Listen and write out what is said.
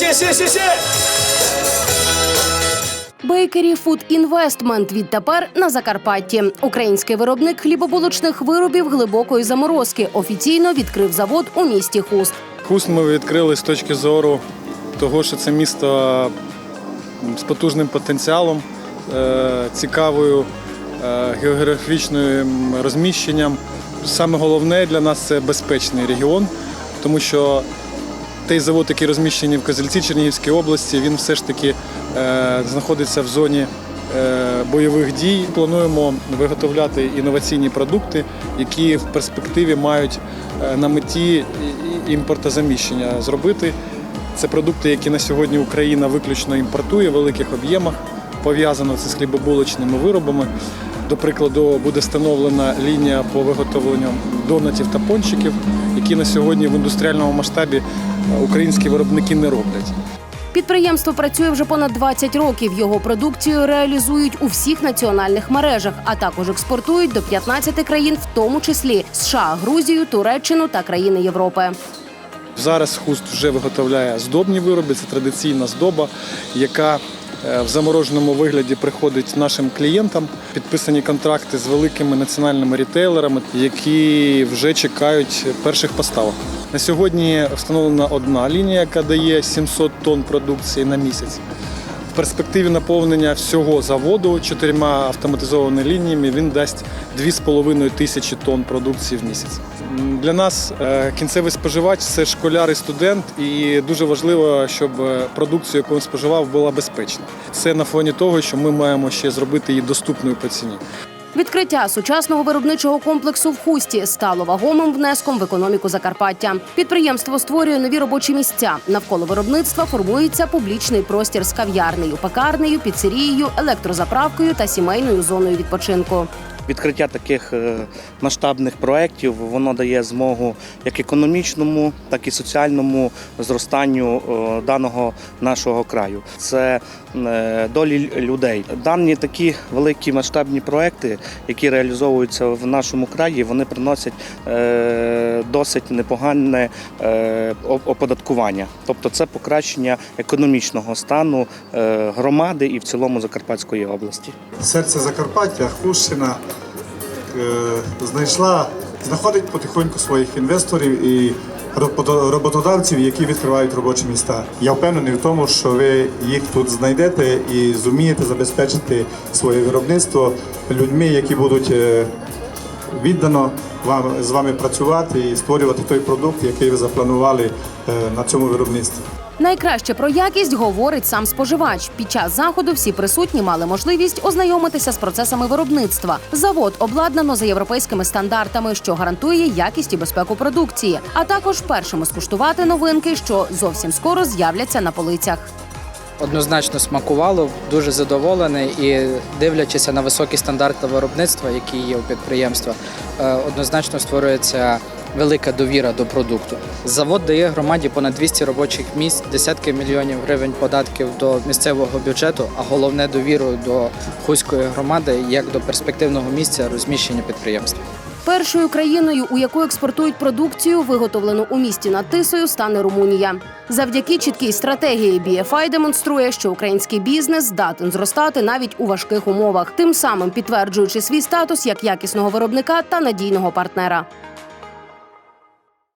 ще, ще, ще! Бейкері Фуд Інвестмент відтепер на Закарпатті. Український виробник хлібобулочних виробів глибокої заморозки офіційно відкрив завод у місті Хуст. Хуст ми відкрили з точки зору того, що це місто з потужним потенціалом, е, цікавою е, географічним розміщенням. Саме головне для нас це безпечний регіон, тому що той завод, який розміщений в Козельці Чернігівській області, він все ж таки е, знаходиться в зоні е, бойових дій. Плануємо виготовляти інноваційні продукти, які в перспективі мають е, на меті імпортозаміщення зробити. Це продукти, які на сьогодні Україна виключно імпортує в великих об'ємах. Пов'язано це з хлібобулочними виробами. До прикладу, буде встановлена лінія по виготовленню донатів та пончиків, які на сьогодні в індустріальному масштабі е, українські виробники не роблять. Підприємство працює вже понад 20 років. Його продукцію реалізують у всіх національних мережах, а також експортують до 15 країн, в тому числі США, Грузію, Туреччину та країни Європи. Зараз хуст вже виготовляє здобні вироби. Це традиційна здоба, яка е, в замороженому вигляді приходить нашим клієнтам. Підписані контракти з великими національними рітейлерами, які вже чекають перших поставок. На сьогодні встановлена одна лінія, яка дає 700 тонн продукції на місяць. В перспективі наповнення всього заводу чотирма автоматизованими лініями він дасть 2,5 тисячі тонн продукції в місяць. Для нас е, кінцевий споживач це школяр і студент, і дуже важливо, щоб е, продукція, яку він споживав, була безпечна. Це на фоні того, що ми маємо ще зробити її доступною по ціні. Відкриття сучасного виробничого комплексу в Хусті стало вагомим внеском в економіку Закарпаття. Підприємство створює нові робочі місця. Навколо виробництва формується публічний простір з кав'ярнею, пекарнею, піцерією, електрозаправкою та сімейною зоною відпочинку. Відкриття таких е, масштабних проєктів воно дає змогу як економічному, так і соціальному зростанню е, даного нашого краю. Це е, долі людей. Дані такі великі масштабні проекти, які реалізовуються в нашому краї, вони приносять досить непогане оподаткування. Тобто це покращення економічного стану громади і в цілому Закарпатської області. серце Закарпаття, Хущина знайшла, знаходить потихоньку своїх інвесторів і роботодавців, які відкривають робочі міста. Я впевнений в тому, що ви їх тут знайдете і зумієте забезпечити своє виробництво людьми, які будуть е, віддано вам з вами працювати і створювати той продукт, який ви запланували е, на цьому виробництві. Найкраще про якість говорить сам споживач. Під час заходу всі присутні мали можливість ознайомитися з процесами виробництва. Завод обладнано за європейськими стандартами, що гарантує якість і безпеку продукції, а також першими скуштувати новинки, що зовсім скоро з'являться на полицях. однозначно смакувало, дуже задоволений і дивлячись на високі стандарти виробництва, які є у підприємства, е, однозначно створюється велика довіра до продукту. Завод дає громаді понад 200 робочих місць, десятки мільйонів гривень податків до місцевого бюджету, а головне довіру до хуської громади як до перспективного місця розміщення підприємства. Першою країною, у яку експортують продукцію, виготовлену у місті над Тисою, стане Румунія. Завдяки чіткій стратегії BFI демонструє, що український бізнес здатен зростати навіть у важких умовах, тим самим підтверджуючи свій статус як якісного виробника та надійного партнера.